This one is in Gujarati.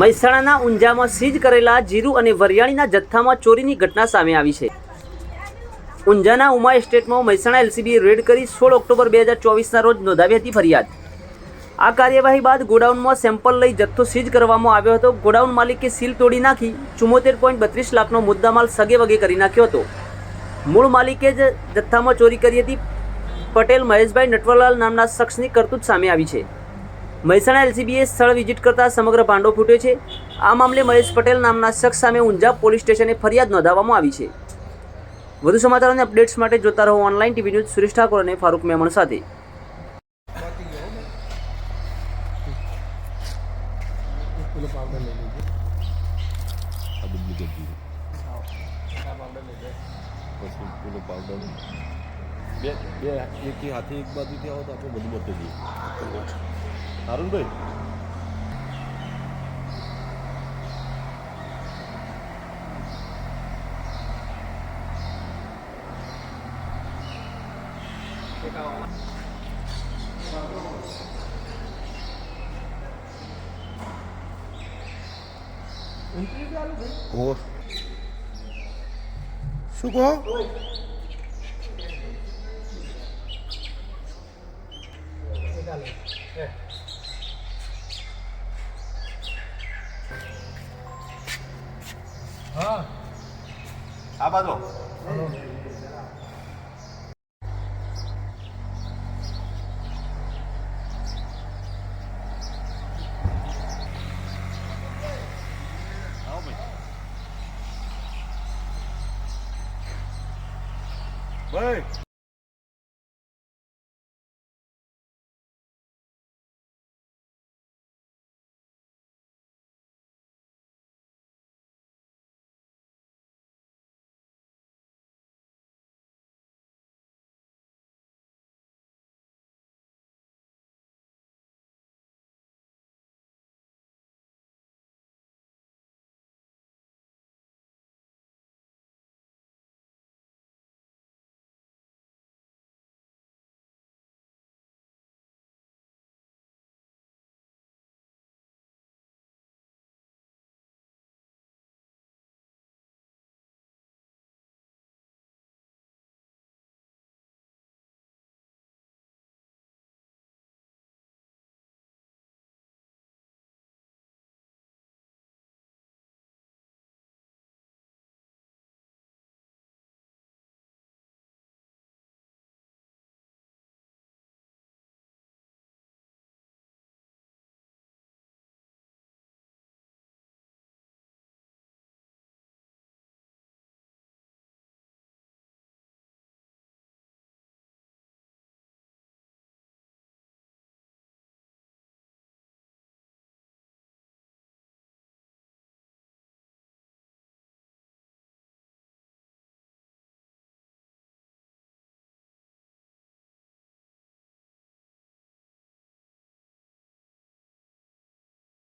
મહેસાણાના ઊંઝામાં સીઝ કરેલા જીરું અને વરિયાળીના જથ્થામાં ચોરીની ઘટના સામે આવી છે. ઊંઝાના ઉમા એસ્ટેટમાં મહેસાણા એલસીબીએ રેડ કરી સોળ ઓક્ટોબર બે હજાર ચોવીસના રોજ નોંધાવી હતી ફરિયાદ. આ કાર્યવાહી બાદ ગોડાઉનમાં સેમ્પલ લઈ જથ્થો સીઝ કરવામાં આવ્યો હતો. ગોડાઉન માલિકે સીલ તોડી નાખી, ચુમ્મોતેર પોઈન્ટ બત્રીસ લાખનો મુદ્દામાલ સગે વગે કરી નાખ્યો હતો. મૂળ માલિકે જ જથ્થામાં ચોરી કરી હતી. પટેલ મહેશભાઈ નટવરલાલ નામના શખ્સની કરતૂત સામે આવી છે. મહેસાણા એલસીબીએ સ્થળ વિઝિટ કરતા સમગ્ર ભાંડો ફૂટ્યો છે. આ મામલે મહેશ પટેલ નામના શખ્સ સામે ઊંઝા પોલીસ સ્ટેશને ફરિયાદ નોંધાવવામાં આવી છે. વધુ સમાચાર અને અપડેટ્સ માટે જોતા રહો online TV news Suresh Thakor અને ફારૂક મેમણ સાથે. બે બે, એકી હાથે એક બાજુથી આવો તો આપણે બધું બતાવી દઈએ দারুণ ভাই 오. 수고. 네. હા. આ બાજુ. ભાઈ.